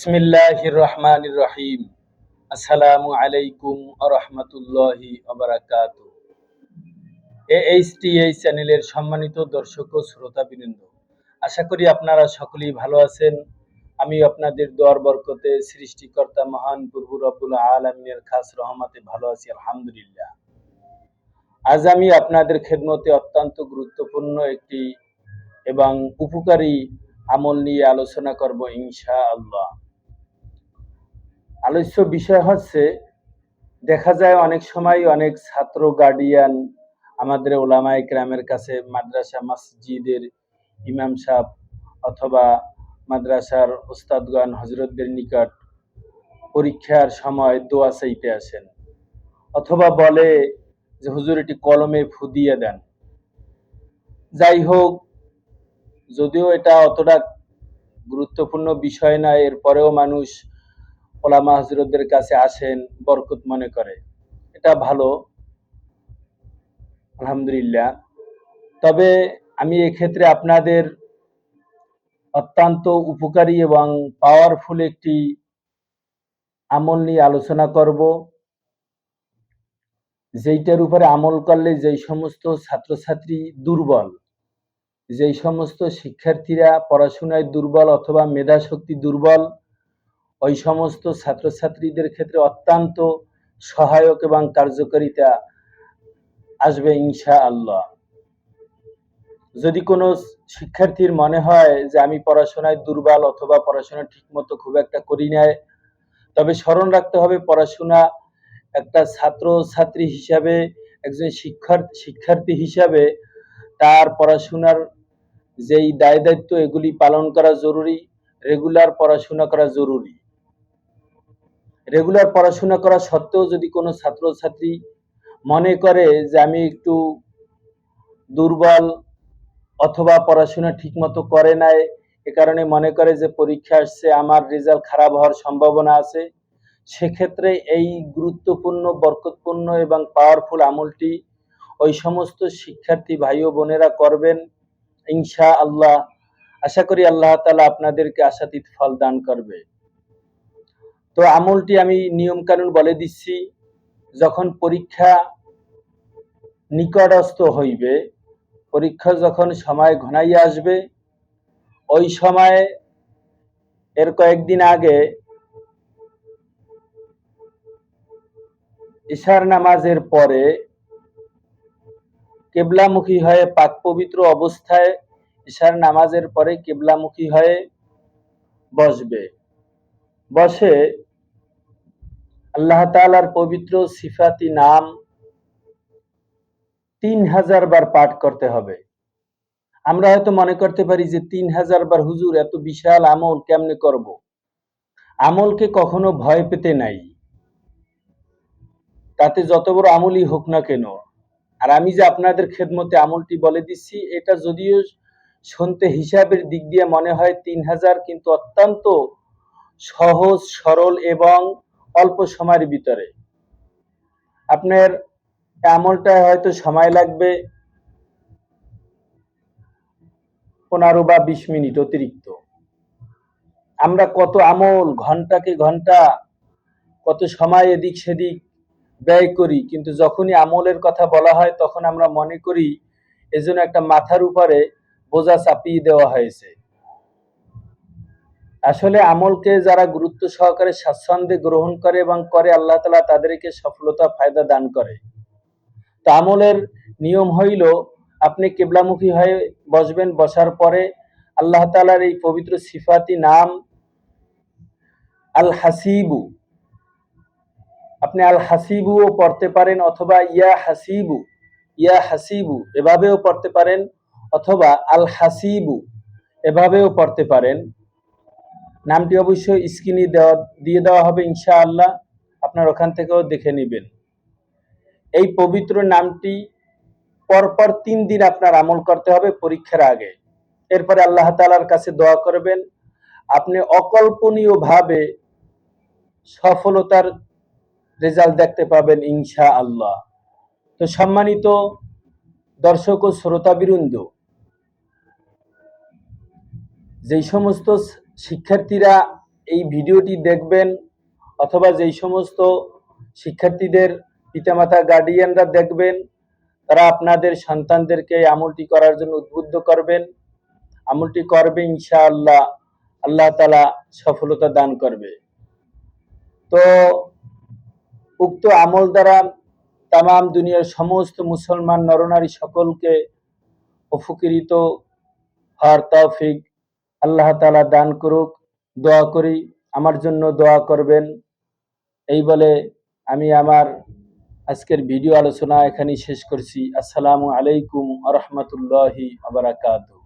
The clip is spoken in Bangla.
বিসমিল্লাহির রহমানির রহিম আসসালামু আলাইকুম রহমতুল্লাহি অবরাকাত এইচটি এই চ্যানেলের সম্মানিত দর্শক ও শ্রোতাবৃন্দ, আশা করি আপনারা সকলেই ভালো আছেন। আমি আপনাদের দোয়ার বরকতে সৃষ্টিকর্তা মহান প্রভু রব্বুল আলমিনের খাস রহমতে ভালো আছি, আলহামদুলিল্লাহ। আজ আমি আপনাদের খেদমতে অত্যন্ত গুরুত্বপূর্ণ একটি এবং উপকারী আমল নিয়ে আলোচনা করব ইনশা আল্লাহ আলোচ্য বিষয় হচ্ছে, দেখা যায় অনেক সময় অনেক ছাত্র গার্ডিয়ান আমাদের ওলামায় গ্রামের কাছে মাদ্রাসা মসজিদের ইমাম সাহ অথবা মাদ্রাসার ওস্তাদগান হজরতদের নিকট পরীক্ষার সময় দোয়া চাইতে আসেন। অথবা বলে যে, হুজুর এটি কলমে ফু দিয়ে দেন। যাই হোক, যদিও এটা অতটা গুরুত্বপূর্ণ বিষয় না, এরপরেও মানুষ ওলামা হজরতদের কাছে আসেন, বরকত মনে করে। এটা ভালো। আলহামদুলিল্লাহ। তবে আমি এক্ষেত্রে আপনাদের অত্যন্ত উপকারী এবং পাওয়ারফুল একটি আমল নিয়ে আলোচনা করব। যেইটার উপরে আমল করলে যেই সমস্ত ছাত্রছাত্রী দুর্বল, যেই সমস্ত শিক্ষার্থীরা পড়াশোনায় দুর্বল অথবা মেধা শক্তি দুর্বল ওই সমস্ত ছাত্রছাত্রীদের ক্ষেত্রে অত্যন্ত সহায়ক এবং কার্যকারিতা আসবে ইনশা আল্লাহ যদি কোনো শিক্ষার্থীর মনে হয় যে আমি পড়াশোনায় দুর্বল অথবা পড়াশোনা ঠিকমতো খুব একটা করি নাই তবে স্মরণ রাখতে হবে পড়াশোনা একটা ছাত্র ছাত্রী হিসাবে, একজন শিক্ষার্থী শিক্ষার্থী হিসাবে তার পড়াশোনার যেই দায় দায়িত্ব এগুলি পালন করা জরুরি, রেগুলার পড়াশোনা করা জরুরি। রেগুলার পড়াশোনা করা সত্ত্বেও যদি কোনো ছাত্রছাত্রী মনে করে যে আমি একটু দুর্বল অথবা পড়াশোনা ঠিকমতো করে নাই, এ কারণে মনে করে যে পরীক্ষা আসছে, আমার রেজাল্ট খারাপ হওয়ার সম্ভাবনা আছে, সেক্ষেত্রে এই গুরুত্বপূর্ণ, বরকতপূর্ণ এবং পাওয়ারফুল আমলটি ওই সমস্ত শিক্ষার্থী ভাই ও বোনেরা করবেন ইনশা আল্লাহ আশা করি আল্লাহ তালা আপনাদেরকে আশাতীত ফল দান করবে। তো আমলটি আমি নিয়ম কানুন বলে দিচ্ছি, যখন পরীক্ষা নিকটস্থ হইবে পরীক্ষা যখন সময় ঘনাইয়া আসবে, ওই সময় এর কয়েকদিন আগে ইশার নামাজের পরে কেবলামুখী হয়ে পাক পবিত্র অবস্থায় ইশার নামাজের পরে কেবলামুখী হয়ে বসবে। বসে আল্লাহ তালার পবিত্র সিফাতি নাম তিন হাজার বার পাঠ করতে হবে আমরা হয়তো মনে করতে পারি যে তিন হাজার বার হুজুর এত বিশাল আমল কেমনে করব। আমলকে কখনো ভয় পেতে নাই তাতে যত বড় আমলই হোক না কেন, আর আমি যে আপনাদের খেদমতে আমলটি বলে দিচ্ছি, এটা যদিও শুনতে হিসাবের দিক দিয়ে মনে হয় তিন হাজার, কিন্তু অত্যন্ত সহজ, সরল এবং অল্প সময়ের ভিতরে। আপনার আমলটা হয়তো সময় লাগবে পনেরো বা বিশ মিনিট অতিরিক্ত। আমরা কত আমল ঘন্টাকে ঘণ্টা, কত সময় এদিক সেদিক ব্যয় করি, কিন্তু যখনই আমলের কথা বলা হয়, তখন আমরা মনে করি, এজন্য একটা মাথার উপরে বোঝা চাপিয়ে দেওয়া হয়েছে। আসলে আমলকে যারা গুরুত্ব সহকারে স্বাচ্ছন্দ্যে গ্রহণ করে এবং করে, আল্লাহ তালা তাদেরকে সফলতা, ফায়দা দান করে। তা আমলের নিয়ম হইল, আপনি কেবলামুখী হয়ে বসবেন, বসার পরে আল্লাহ তালার এই পবিত্র সিফাতি নাম আল হাসিবু আপনি আল হাসিবুও পড়তে পারেন অথবা ইয়া হাসিবু ইয়া হাসিবু এভাবেও পড়তে পারেন অথবা আল হাসিবু এভাবেও পড়তে পারেন। নামটি অবশ্যই স্ক্রিনে দেওয়া, দিয়ে দেওয়া হবে ইনশা আল্লাহ আপনার ওখান থেকেও দেখে নেবেন। এই পবিত্র নামটি পরপর তিন দিন আপনার আমল করতে হবে পরীক্ষার আগে। এরপরে আল্লাহ তালার কাছে দোয়া করবেন, আপনি অকল্পনীয়ভাবে সফলতার রেজাল্ট দেখতে পাবেন ইনশা আল্লাহ তো সম্মানিত দর্শক ও শ্রোতাবৃন্দ যেই সমস্ত শিক্ষার্থীরা এই ভিডিওটি দেখবেন অথবা যেই সমস্ত শিক্ষার্থীদের পিতামাতা গার্ডিয়ানরা দেখবেন, তারা আপনাদের সন্তানদেরকে আমলটি করার জন্য উদ্বুদ্ধ করবেন। আমলটি করবে ইনশাআল্লাহ, আল্লাহ তালা সফলতা দান করবে। তো উক্ত আমল দ্বারা তাম দুনিয়ার সমস্ত মুসলমান নরনারী সকলকে উপকৃত হওয়ার তৌফিক আল্লাহ তালা দান করুক, দোয়া করি, আমার জন্য দোয়া করবেন। এই বলে আমি আমার আজকের ভিডিও আলোচনা এখানেই শেষ করছি। আসসালামু আলাইকুম আ রহমতুল্লাহি আবরাকাতু